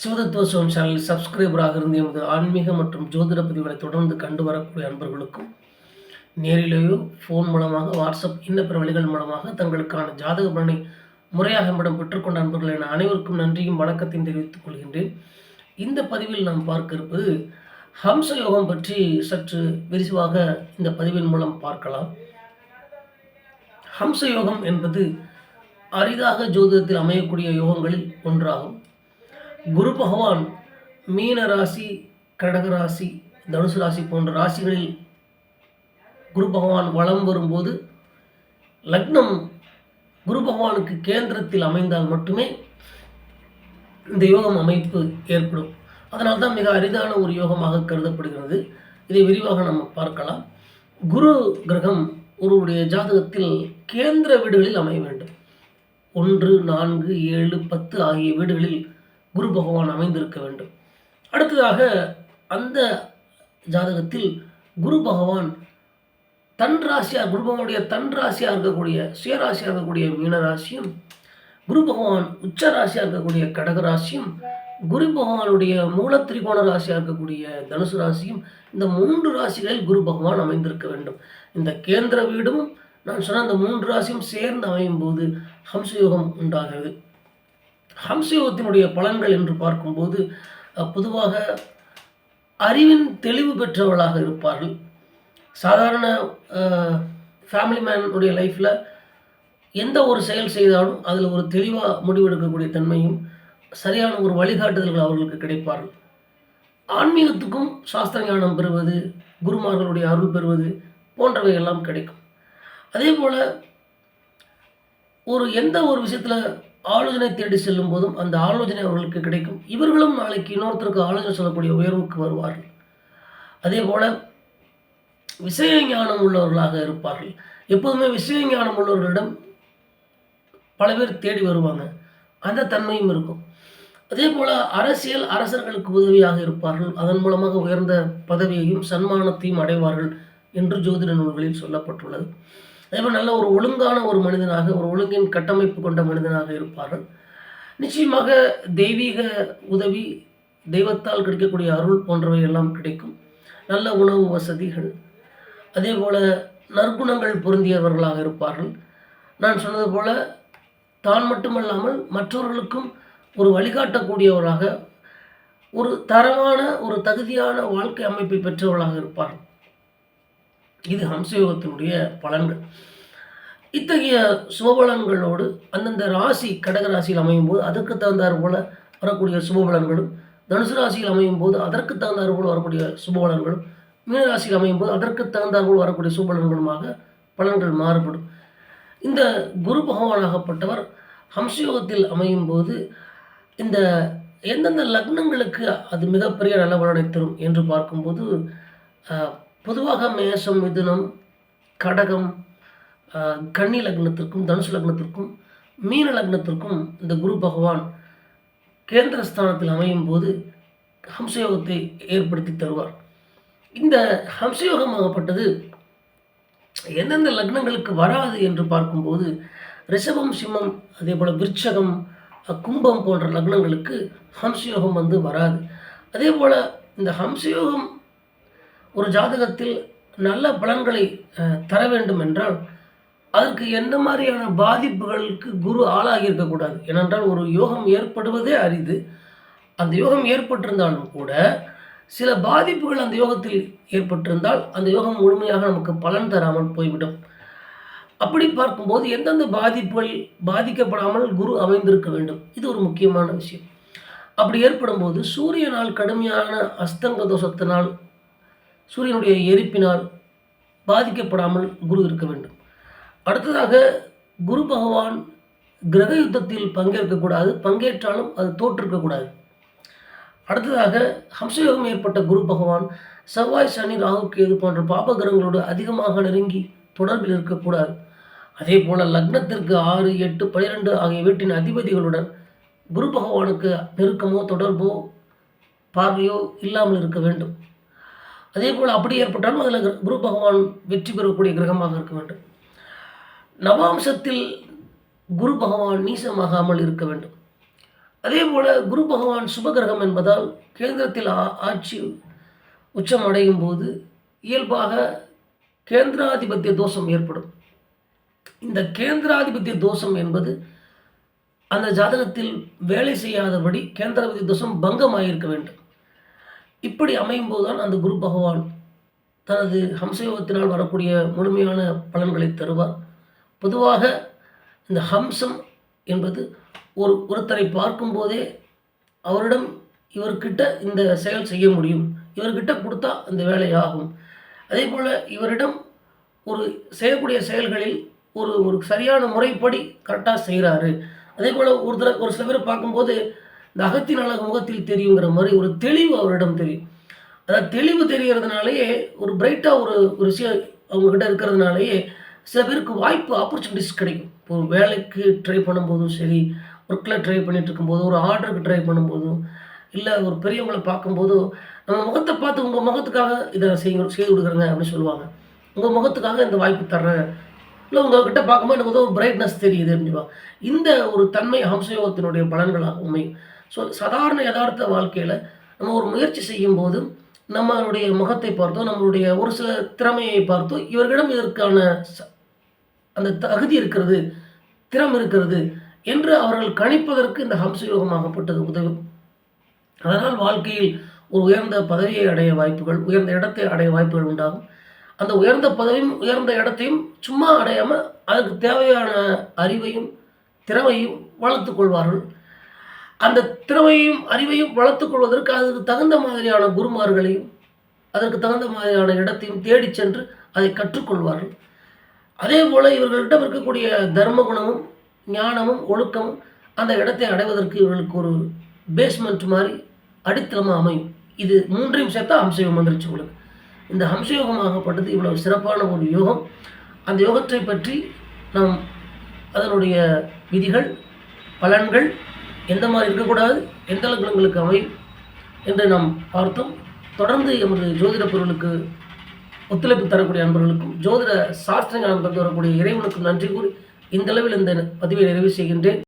சிவதத்துவம் channel சப்ஸ்கிரைபராக இருந்து எமது ஆன்மீக மற்றும் ஜோதிட பதிவுகளை தொடர்ந்து கண்டு வரக்கூடிய அன்பர்களுக்கும் நேரிலேயோ ஃபோன் மூலமாக வாட்ஸ்அப் இன்ன பிற வழிகள் மூலமாக தங்களுக்கான ஜாதக பலனை முறையாக நம்மிடம் பெற்றுக்கொண்ட அன்பர்கள் என அனைவருக்கும் நன்றியும் வணக்கத்தையும் தெரிவித்துக் கொள்கின்றேன். இந்த பதிவில் நாம் பார்க்க இருப்பது ஹம்ச யோகம் பற்றி சற்று விரிவாக இந்த பதிவின் மூலம் பார்க்கலாம். ஹம்ச யோகம் என்பது அரிதாக ஜோதிடத்தில் அமையக்கூடிய யோகங்களில் ஒன்றாகும். குரு பகவான் மீன ராசி கடக ராசி தனுசு ராசி போன்ற ராசிகளில் குரு பகவான் வலம் வரும்போது லக்னம் குரு பகவானுக்கு கேந்திரத்தில் அமைந்தால் மட்டுமே இந்த யோகம் அமைப்பு ஏற்படும். அதனால் தான் மிக அரிதான ஒரு யோகமாக கருதப்படுகிறது. இதை விரிவாக நம்ம பார்க்கலாம். குரு கிரகம் ஒருவருடைய ஜாதகத்தில் கேந்திர வீடுகளில் அமைய வேண்டும். ஒன்று நான்கு ஏழு பத்து ஆகிய வீடுகளில் குரு பகவான் அமைந்திருக்க வேண்டும். அடுத்ததாக அந்த ஜாதகத்தில் குரு பகவான் தன் ராசியாக குரு பகவானுடைய தன் ராசியாக இருக்கக்கூடிய சுயராசியாக இருக்கக்கூடிய மீனராசியும் குரு பகவான் உச்ச ராசியாக இருக்கக்கூடிய கடக ராசியும் குரு பகவானுடைய மூல திரிகோண ராசியாக இருக்கக்கூடிய தனுசு ராசியும் இந்த மூன்று ராசிகளில் குரு பகவான் அமைந்திருக்க வேண்டும். இந்த கேந்திர வீடும் நான் சொன்ன அந்த மூன்று ராசியும் சேர்ந்து அமையும் போது ஹம்சயோகம் உண்டாகிறது. ஹம்சயோகத்தினுடைய பலன்கள் என்று பார்க்கும்போது பொதுவாக அறிவின் தெளிவு பெற்றவர்களாக இருப்பார்கள். சாதாரண ஃபேமிலி மேனுடைய லைஃப்பில் எந்த ஒரு செயல் செய்தாலும் அதில் ஒரு தெளிவாக முடிவெடுக்கக்கூடிய தன்மையும் சரியான ஒரு வழிகாட்டுதல்கள் அவர்களுக்கு கிடைப்பார்கள். ஆன்மீகத்துக்கும் சாஸ்திர ஞானம் பெறுவது குருமார்களுடைய அருள் பெறுவது போன்றவை எல்லாம் கிடைக்கும். அதே போல் ஒரு எந்த ஒரு விஷயத்தில் ஆலோசனை தேடி செல்லும் போதும் அந்த ஆலோசனை அவர்களுக்கு கிடைக்கும். இவர்களும் நாளைக்கு இன்னொருத்தருக்கு ஆலோசனை சொல்லக்கூடிய உயர்வுக்கு வருவார்கள். அதே போல் விஷய ஞானம் உள்ளவர்களாக இருப்பார்கள். எப்போதுமே விஷய ஞானம் உள்ளவர்களிடம் பல பேர் தேடி வருவாங்க. அந்த தன்மையும் இருக்கும். அதே போல் அரசியல் அரசர்களுக்கு உதவியாக இருப்பார்கள். அதன் மூலமாக உயர்ந்த பதவியையும் சன்மானத்தையும் அடைவார்கள் என்று ஜோதிட நூல்களில் சொல்லப்பட்டுள்ளது. அதேபோல் நல்ல ஒரு ஒழுங்கான ஒரு மனிதனாக ஒரு ஒழுங்கின் கட்டமைப்பு கொண்ட மனிதனாக இருப்பார்கள் நிச்சயமாக தெய்வீக உதவி தெய்வத்தால் கிடைக்கக்கூடிய அருள் போன்றவை எல்லாம் கிடைக்கும். நல்ல உணவு வசதிகள். அதே போல் நற்குணங்கள் பொருந்தியவர்களாக இருப்பார்கள். நான் சொன்னது போல் தான் மட்டுமல்லாமல் மற்றவர்களுக்கும் ஒரு வழிகாட்டக்கூடியவராக ஒரு தரமான ஒரு தகுதியான வாழ்க்கை அமைப்பை பெற்றவர்களாக இருப்பார்கள். இது ஹம்சயோகத்தினுடைய பலன்கள். இத்தகைய சுபபலன்களோடு அந்தந்த ராசி கடக ராசியில் அமையும் போது அதற்கு தகுந்தார் போல வரக்கூடிய சுபபலன்களும் தனுசு ராசியில் அமையும் போது அதற்கு தகுந்தார் போல வரக்கூடிய சுபபலன்களும் மீன ராசியில் அமையும் போது அதற்கு தகுந்தார் போல வரக்கூடிய சுபபலன்களுமாக பலன்கள் மாறுபடும். இந்த குரு பகவானாகப்பட்டவர் ஹம்சயோகத்தில் அமையும் போது இந்த எந்தெந்த லக்னங்களுக்கு அது மிகப்பெரிய நல்ல பலனை தரும் என்று பார்க்கும்போது பொதுவாக மேஷம் மிதுனம் கடகம் கன்னி லக்னத்திற்கும் தனுசு லக்னத்திற்கும் மீன லக்னத்திற்கும் இந்த குரு பகவான் கேந்திரஸ்தானத்தில் அமையும் போது ஹம்சயோகத்தை ஏற்படுத்தி தருவார். இந்த ஹம்சயோகமாகப்பட்டது எந்தெந்த லக்னங்களுக்கு வராது என்று பார்க்கும்போது ரிஷபம் சிம்மம் அதே போல் விருச்சகம் கும்பம் போன்ற லக்னங்களுக்கு ஹம்சயோகம் வந்து வராது. அதே போல் இந்த ஹம்சயோகம் ஒரு ஜாதகத்தில் நல்ல பலன்களை தர வேண்டும் என்றால் அதற்கு எந்த மாதிரியான பாதிப்புகளுக்கு குரு ஆளாகி இருக்கக்கூடாது ஏனென்றால் ஒரு யோகம் ஏற்படுவதே அரிது. அந்த யோகம் ஏற்பட்டிருந்தாலும் கூட சில பாதிப்புகள் அந்த யோகத்தில் ஏற்பட்டிருந்தால் அந்த யோகம் முழுமையாக நமக்கு பலன் தராமல் போய்விடும். அப்படி பார்க்கும்போது எந்தெந்த பாதிப்புகள் பாதிக்கப்படாமல் குரு அமைந்திருக்க வேண்டும்? இது ஒரு முக்கியமான விஷயம். அப்படி ஏற்படும் போது சூரியனால் கடுமையான அஸ்தங்க தோஷத்தினால் சூரியனுடைய எரிப்பினால் பாதிக்கப்படாமல் குரு இருக்க வேண்டும். அடுத்ததாக குரு பகவான் கிரக யுத்தத்தில் பங்கேற்கக்கூடாது பங்கேற்றாலும் அது தோற்றிருக்கக்கூடாது. அடுத்ததாக ஹம்சயோகம் ஏற்பட்ட குரு பகவான் செவ்வாய் சனி ராகு கேது போன்ற பாப கிரகங்களோடு அதிகமாக நெருங்கி தொடர்பில் இருக்கக்கூடாது. அதே போல் லக்னத்திற்கு ஆறு எட்டு பனிரெண்டு ஆகிய வீட்டின் அதிபதிகளுடன் குரு பகவானுக்கு நெருக்கமோ தொடர்போ பார்வையோ இல்லாமல் இருக்க வேண்டும். அதே போல் அப்படி ஏற்பட்டாலும் அதில் குரு பகவான் வெற்றி பெறக்கூடிய கிரகமாக இருக்க வேண்டும். நவாம்சத்தில் குரு பகவான் நீசமாகாமல் இருக்க வேண்டும். அதே போல் குரு பகவான் சுபகிரகம் என்பதால் கேந்திரத்தில் ஆ- ஆட்சி உச்சம் அடையும் போது இயல்பாக கேந்திராதிபத்திய தோஷம் ஏற்படும். இந்த கேந்திராதிபத்திய தோஷம் என்பது அந்த ஜாதகத்தில் வேலை செய்யாதபடி கேந்திராதிபத்திய தோஷம் பங்கமாயிருக்க வேண்டும். இப்படி அமையும் போதுதான் அந்த குரு பகவான் தனது ஹம்சயோகத்தினால் வரக்கூடிய முழுமையான பலன்களை தருவார். பொதுவாக இந்த ஹம்சம் என்பது ஒரு ஒருத்தரை பார்க்கும்போதே அவரிடம் இவர்கிட்ட இந்த செயல் செய்ய முடியும். இவர்கிட்ட கொடுத்தா அந்த வேலை ஆகும். அதே போல் இவரிடம் ஒரு செய்யக்கூடிய செயல்களில் ஒரு ஒரு சரியான முறைப்படி கரெக்டாக செய்கிறாரு அதே போல் ஒரு தடவை ஒரு சில பேர் பார்க்கும்போது இந்த அகத்தின் அழகு முகத்தில் தெரியுங்கிற மாதிரி ஒரு தெளிவு அவரிடம் தெரியும். அதாவது தெளிவு தெரிகிறதுனாலேயே ஒரு பிரைட்டாக ஒரு ஒரு விஷயம் அவங்கக்கிட்ட இருக்கிறதுனாலேயே சில பேருக்கு வாய்ப்பு ஆப்பர்ச்சுனிட்டிஸ் கிடைக்கும். இப்போ ஒரு வேலைக்கு ட்ரை பண்ணும்போதும் சரி ஒர்க்கில் ட்ரை பண்ணிட்டு இருக்கும்போது ஒரு ஆர்டருக்கு ட்ரை பண்ணும்போதும் இல்லை ஒரு பெரியவங்களை பார்க்கும்போதோ நம்ம முகத்தை பார்த்து உங்கள் முகத்துக்காக இதை செய்ய செய்து கொடுக்குறேங்க அப்படின்னு சொல்லுவாங்க. உங்கள் முகத்துக்காக இந்த வாய்ப்பு தர்றேன். இல்லை உங்ககிட்ட பார்க்கும்போது எனக்கு ஏதோ ஒரு பிரைட்னஸ் தெரியுது அப்படின்பா இந்த ஒரு தன்மை ஹம்சயோகத்தினுடைய பலன்களாக உண்மை ஸோ சாதாரண யதார்த்த வாழ்க்கையில் நம்ம ஒரு முயற்சி செய்யும் போது நம்மளுடைய முகத்தை பார்த்தோ நம்மளுடைய ஒரு சில திறமையை பார்த்தோ இவர்களிடம் இதற்கான ச- அந்த தகுதி இருக்கிறது திறம் இருக்கிறது என்று அவர்கள் கணிப்பதற்கு இந்த ஹம்சயோகமாகப்பட்டது உதவும். அதனால் வாழ்க்கையில் ஒரு உயர்ந்த பதவியை அடைய வாய்ப்புகள் உயர்ந்த இடத்தை அடைய வாய்ப்புகள் உண்டாகும். அந்த உயர்ந்த பதவியும் உயர்ந்த இடத்தையும் சும்மா அடையாமல் அதுக்கு தேவையான அறிவையும் திறமையும் வளர்த்துக் கொள்வார்கள். அந்த திறமையும் அறிவையும் வளர்த்துக் கொள்வதற்கு அதுக்கு தகுந்த மாதிரியான குருமார்களையும் அதற்கு தகுந்த மாதிரியான இடத்தையும் தேடிச் சென்று அதை கற்றுக்கொள்வார்கள். அதே போல் இவர்களிடம் இருக்கக்கூடிய தர்ம குணமும் ஞானமும் ஒழுக்கமும் அந்த இடத்தை அடைவதற்கு இவர்களுக்கு ஒரு பேஸ்மெண்ட் மாதிரி அடித்தளமாக அமையும். இது மூன்றையும் சேர்த்தா ஹம்சயோகம் வந்துருச்சு உங்களுக்கு. இந்த ஹம்சயோகமாகப்பட்டது இவ்வளவு சிறப்பான ஒரு யோகம். அந்த யோகத்தை பற்றி நாம் அதனுடைய விதிகள் பலன்கள் எந்த மாதிரி இருக்கக்கூடாது எந்த லக்னங்களுக்கு அமையும் என்று நாம் பார்த்தோம். தொடர்ந்து எமது ஜோதிட பொருளுக்கு ஒத்துழைப்பு தரக்கூடிய அன்பர்களுக்கும் ஜோதிட சாஸ்திரங்கள் தந்து வரக்கூடிய இறைவனுக்கும் நன்றி கூறி இந்த அளவில் இந்த பதிவை நிறைவு செய்கின்றேன்.